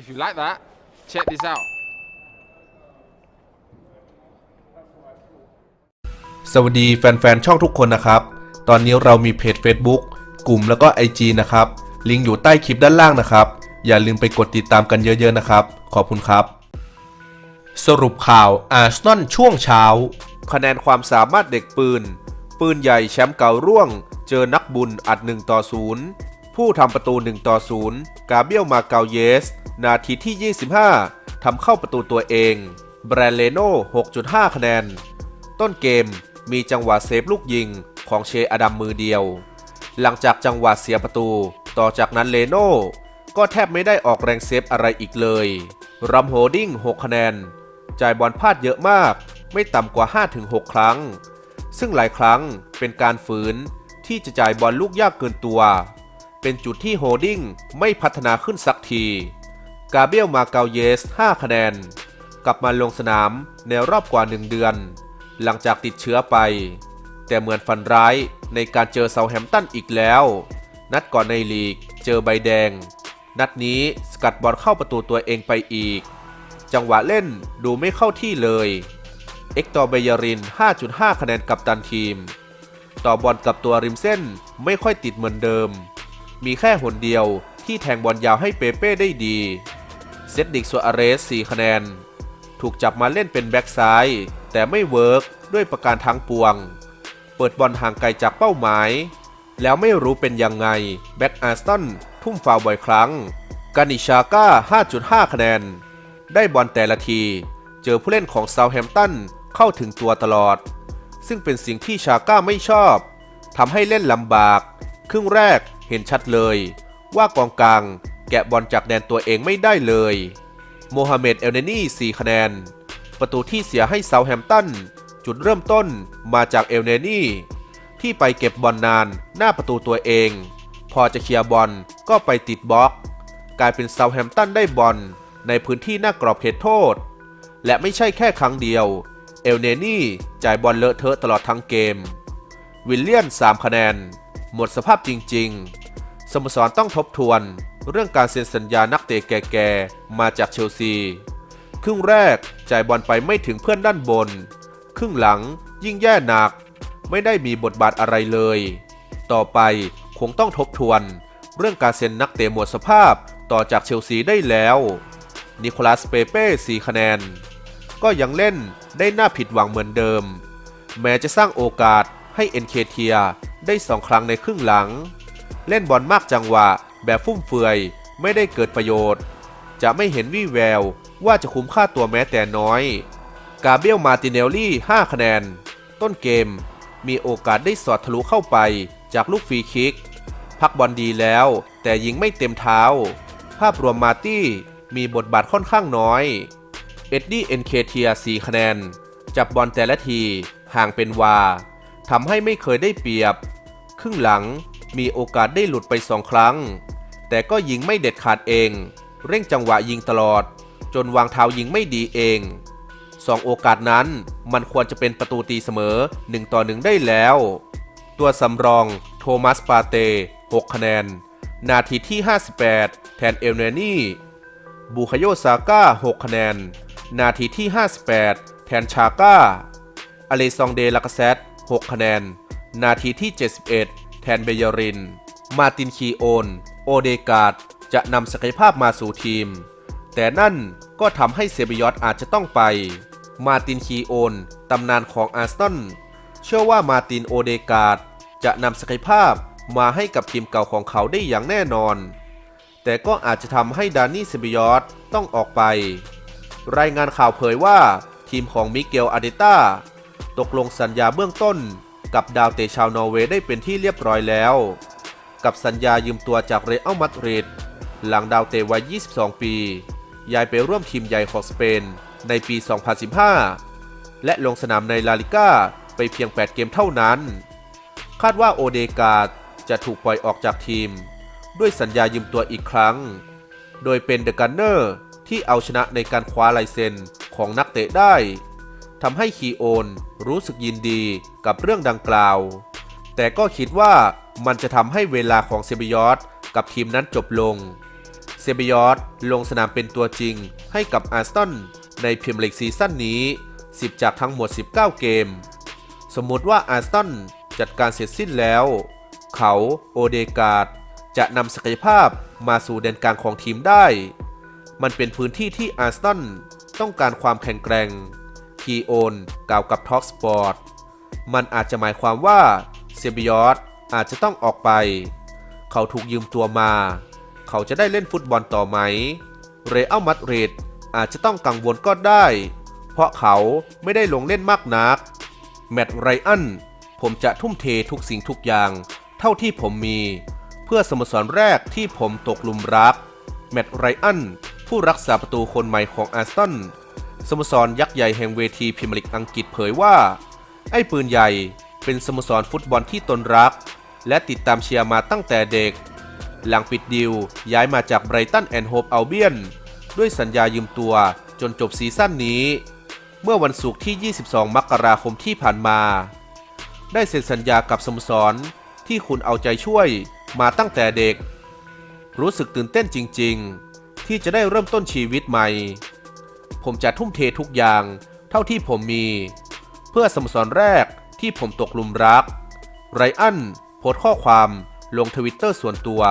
If you like that, check this out. สวัสดีแฟนๆ ช่องทุกคนนะครับ ตอนนี้เรามีเพจ Facebook กลุ่มแล้วก็ IG นะครับ ลิงก์อยู่ใต้คลิปด้านล่างนะครับ อย่าลืมไปกดติดตามกันเยอะๆนะครับ ขอบคุณครับ สรุปข่าวอาร์เซนอลช่วงเช้า คะแนนความสามารถเด็กปืน ปืนใหญ่แชมป์เก่าร่วง เจอนักบุญอัด1ต่อ0 ผู้ทำประตู 1 ต่อ 0 กาเบียลมาเกาเยส นาทีที่ 25 ทำเข้าประตูตัวเอง แบรนเลโน่ 6.5 คะแนน ต้นเกมมีจังหวะเซฟลูกยิงของเชอดัมมือเดียว หลังจากจังหวะเสียประตู ต่อจากนั้นเลโน่ ก็แทบไม่ได้ออกแรงเซฟอะไรอีกเลยรัมโฮดิ้ง 6 คะแนน จ่ายบอลพลาดเยอะมาก ไม่ต่ำกว่า 5-6 ครั้ง ซึ่งหลายครั้งเป็นการฝืนที่จะจ่ายบอลลูกยากเกินตัว เป็นจุดที่โฮดิ้งไม่พัฒนาขึ้นสักที กาเบียลมาเกาเยส 5 คะแนน กลับมาลงสนามในรอบกว่า 1 เดือน หลังจากติดเชื้อไป แต่เหมือนฟันร้ายในการเจอเซาแฮมตันอีกแล้ว นัดก่อนในลีกเจอใบแดง นัดนี้สกัดบอลเข้าประตูตัวเองไปอีก จังหวะเล่นดูไม่เข้าที่เลย เอ็กตอร์เบยริน 5.5 คะแนนกับตันทีม ต่อบอลกับตัวริมเส้นไม่ค่อยติดเหมือนเดิม มีแค่หนเดียวที่แทงบอลยาวให้เปเป้ได้ดี เซดิกซัวอาเรส 4 คะแนน ถูกจับมาเล่นเป็นแบ็กซ้าย แต่ไม่เวิร์กด้วยประการทั้งปวง เปิดบอลห่างไกลจากเป้าหมาย แล้วไม่รู้เป็นยังไง แบ็กอาร์สตันทุ่มฟาวบ่อยครั้ง กานิชาก้า 5.5 คะแนน ได้บอลแต่ละที เจอผู้เล่นของเซาแฮมตันเข้าถึงตัวตลอด ซึ่งเป็นสิ่งที่ชาก้าไม่ชอบทำให้เล่นลำบาก ครึ่งแรก เห็นชัดเลย ว่ากองกลางแกะบอลจากแดนตัวเองไม่ได้เลย โมฮัมเหม็ดเอลเนนี่4คะแนน ประตูที่เสียให้เซาแฮมตัน จุดเริ่มต้นมาจากเอลเนนี่ ที่ไปเก็บบอลนานหน้าประตูตัวเอง พอจะเคลียร์บอลก็ไปติดบล็อก กลายเป็นเซาแฮมตันได้บอลในพื้นที่หน้ากรอบเขตโทษ และไม่ใช่แค่ครั้งเดียว เอลเนนี่จ่ายบอลเลอะเทอะตลอดทั้งเกม วิลเลียน3คะแนน หมดสภาพจริง ๆ สโมสรต้องทบทวน เรื่องการเซ็นสัญญานักเตะแก่ๆ มาจากเชลซี ครึ่งแรกจ่ายบอลไปไม่ถึงเพื่อนด้านบน ครึ่งหลังยิ่งแย่หนัก ไม่ได้มีบทบาทอะไรเลย ต่อไปคงต้องทบทวน เรื่องการเซ็นนักเตะหมดสภาพต่อจากเชลซีได้แล้ว นิโคลัสเปเป้4คะแนน ก็ยังเล่นได้น่าผิดหวังเหมือนเดิม แม้จะสร้างโอกาสให้เอ็นเคเทีย ได้สองครั้งในครึ่งหลัง เล่นบอลมากจังหวะ แบบฟุ่มเฟือย ไม่ได้เกิดประโยชน์ จะไม่เห็นวี่แววว่าจะคุ้มค่าตัวแม้แต่น้อย กาเบียลมาติเนลลี่ 5 คะแนน ต้นเกม มีโอกาสได้สอดทะลุเข้าไปจากลูกฟรีคิก พักบอลดีแล้ว แต่ยิงไม่เต็มเท้า ภาพรวมมาตี้มีบทบาทค่อนข้างน้อย เอ็ดดี้เอ็นเคเทีย4คะแนน จับบอลแต่ละทีห่างเป็นวาทำให้ไม่เคยได้เปรียบ รึ่งหลัง มีโอกาสได้หลุดไปสองครั้ง แต่ก็ยิงไม่เด็ดขาดเอง เร่งจังหวะยิงตลอด จนวางเท้ายิงไม่ดีเองสองโอกาสนั้นมันควรจะเป็นประตูตีเสมอ1ต่อ1ได้แล้ว ตัวสำรองโทมัสปาเต้6คะแนน นาทีที่ 58 แทนเอลเนนี่ บูคาโยซาก้า 6 คะแนน นาทีที่ 58 แทนชาก้า อเลซองเดลากาเซต 6 คะแนน นาทีที่ 71 แทนเบยริน มาตินคีโอน โอเดกาดจะนำศักยภาพมาสู่ทีม แต่นั่นก็ทำให้เซบิยอตอาจจะต้องไป มาตินคีโอนตำนานของอาร์สตันเชื่อว่ามาตินโอเดกาดจะนำศักยภาพมาให้กับทีมเก่าของเขาได้อย่างแน่นอน แต่ก็อาจจะทำให้ดานี่เซบิยอตต้องออกไป รายงานข่าวเผยว่าทีมของมิเกลอาเดต้าตกลงสัญญาเบื้องต้น กับดาวเตะชาวนอร์เวย์ได้เป็นที่เรียบร้อยแล้ว กับสัญญายืมตัวจากเรอัลมาดริดหลังดาวเตะวัย 22 ปี ย้ายไปร่วมทีมใหญ่ของสเปนในปี 2015 และลงสนามในลาลิก้าไปเพียง 8 เกมเท่านั้น คาดว่าโอเดกาดจะถูกปล่อยออกจากทีม ด้วยสัญญายืมตัวอีกครั้ง โดยเป็นเดอะกันเนอร์ที่เอาชนะในการคว้าลายเซ็นของนักเตะได้ ทำให้คีโอนรู้สึกยินดีกับเรื่องดังกล่าว แต่ก็คิดว่ามันจะทำให้เวลาของเซบิยอตกับทีมนั้นจบลง เซเบยอสลงสนามเป็นตัวจริงให้กับอาร์เซนในพรีเมียร์ลีกซีซั่นนี้ 10 จากทั้งหมด 19 เกม สมมติว่าอาร์เซนจัดการเสร็จสิ้นแล้ว เขาโอเดกาดจะนำศักยภาพมาสู่แดนกลางของทีมได้ มันเป็นพื้นที่ที่อาร์เซนต้องการความแข็งแกร่ง คีโอนกล่าวกับท็อกสปอร์ตมันอาจจะหมายความว่าเซบิยอสอาจจะต้องออกไป เขาถูกยืมตัวมา เขาจะได้เล่นฟุตบอลต่อไหม เรอัลมาดริดอาจจะต้องกังวลก็ได้ เพราะเขาไม่ได้ลงเล่นมากนัก แมตต์ไรอันผมจะทุ่มเททุกสิ่งทุกอย่าง เท่าที่ผมมี เพื่อสโมสรแรกที่ผมตกหลุมรัก แมตต์ไรอันผู้รักษาประตูคนใหม่ของอาร์เซน สโมสรยักษ์ใหญ่แห่งเวทีพรีเมียร์ลีกอังกฤษเผยว่า ไอ้ปืนใหญ่เป็นสโมสรฟุตบอลที่ตนรัก และติดตามเชียร์มาตั้งแต่เด็ก หลังปิดดิวย้ายมาจากไบรตันแอนด์โฮปอัลเบียนด้วยสัญญายืมตัวจนจบซีซั่นนี้ เมื่อวันศุกร์ที่ 22 มกราคมที่ผ่านมา ได้เซ็นสัญญากับสโมสรที่คุณเอาใจช่วยมาตั้งแต่เด็ก รู้สึกตื่นเต้นจริง ๆ ที่จะได้เริ่มต้นชีวิตใหม่ ผมจะทุ่มเททุกอย่าง เท่าที่ผมมี เพื่อสโมสรแรกที่ผมตกหลุมรัก ไรอันโพสต์ข้อความลงทวิตเตอร์ส่วนตัว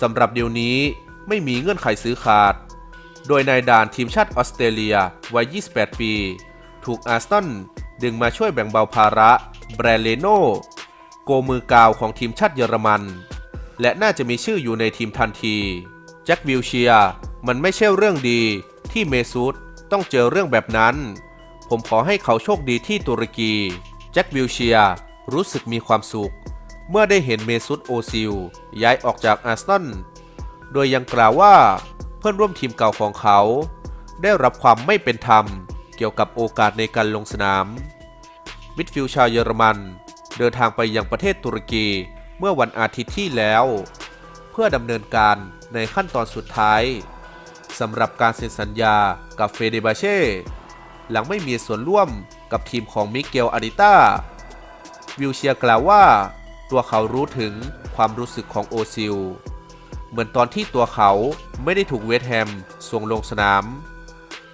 สำหรับเดี๋ยวนี้ไม่มีเงื่อนไขซื้อขาด โดยนายด่านทีมชาติออสเตรเลียวัย 28 ปี ถูกอาร์เซนดึงมาช่วยแบ่งเบาภาระแบรเลโนโกมือกาวของทีมชาติเยอรมัน และน่าจะมีชื่ออยู่ในทีมทันที แจ็ควิลเชียมันไม่ใช่เรื่องดี ที่เมซูดต้องเจอเรื่องแบบนั้น ผมขอให้เขาโชคดีที่ตุรกีแจ็ควิลเชียรู้สึกมีความสุข เมื่อได้เห็นเมซุตโอซิลย้ายออกจากอาร์เซนอลโดยยังกล่าวว่าเพื่อนร่วมทีมเก่าของเขา ได้รับความไม่เป็นธรรมเกี่ยวกับโอกาสในการลงสนาม มิดฟิลด์ชาวเยอรมัน เดินทางไปยังประเทศตุรกีเมื่อวันอาทิตย์ที่แล้ว เพื่อดำเนินการในขั้นตอนสุดท้าย สำหรับการเซ็นสัญญากับเฟเดบาเช่หลังไม่มีส่วนร่วมกับทีมของมิเกลอาริต้าวิลเชียกล่าวว่า ตัวเขารู้ถึงความรู้สึกของโอซิล เหมือนตอนที่ตัวเขาไม่ได้ถูกเวสแฮมส่งลงสนาม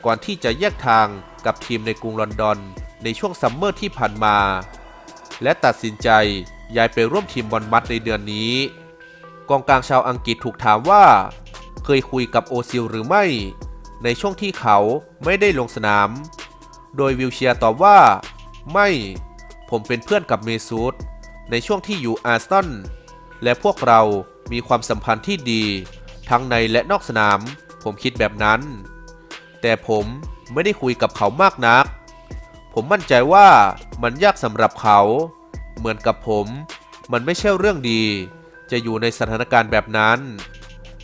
ก่อนที่จะแยกทางกับทีมในกรุงลอนดอนในช่วงซัมเมอร์ที่ผ่านมา และตัดสินใจย้ายไปร่วมทีมบอลมัดในเดือนนี้ กองกลางชาวอังกฤษถูกถามว่า เคยคุยกับโอซิลหรือไม่ ในช่วงที่เขาไม่ได้ลงสนาม โดยวิลเชียตอบว่า ไม่ผมเป็นเพื่อนกับเมซูดในช่วงที่อยู่อาร์เซนและพวกเรามีความสัมพันธ์ที่ดี ทั้งในและนอกสนาม ผมคิดแบบนั้น แต่ผมไม่ได้คุยกับเขามากนัก ผมมั่นใจว่ามันยากสำหรับเขา เหมือนกับผม มันไม่ใช่เรื่องดี จะอยู่ในสถานการณ์แบบนั้น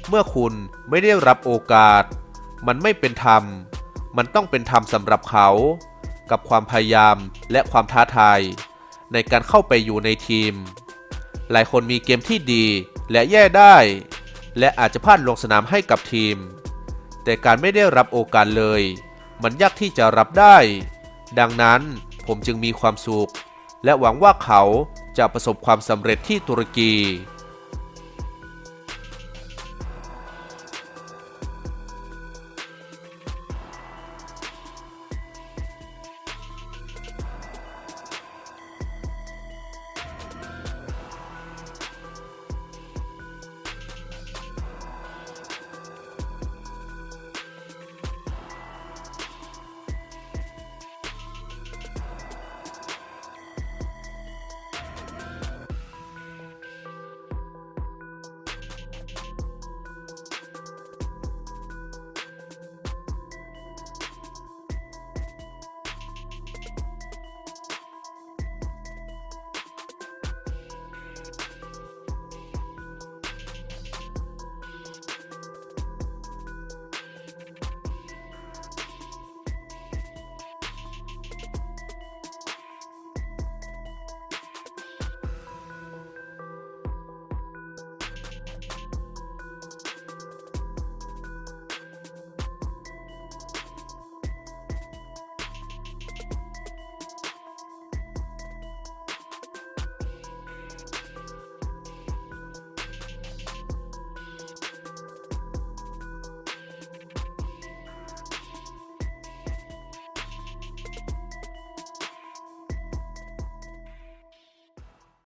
เมื่อคุณไม่ได้รับโอกาส มันไม่เป็นธรรม มันต้องเป็นธรรมสำหรับเขา กับความพยายามและความท้าทาย ในการเข้าไปอยู่ในทีม หลายคนมีเกมที่ดีและแย่ได้ และอาจจะพลาดลงสนามให้กับทีม แต่การไม่ได้รับโอกาสเลย มันยากที่จะรับได้ ดังนั้นผมจึงมีความสุข และหวังว่าเขาจะประสบความสำเร็จที่ตุรกี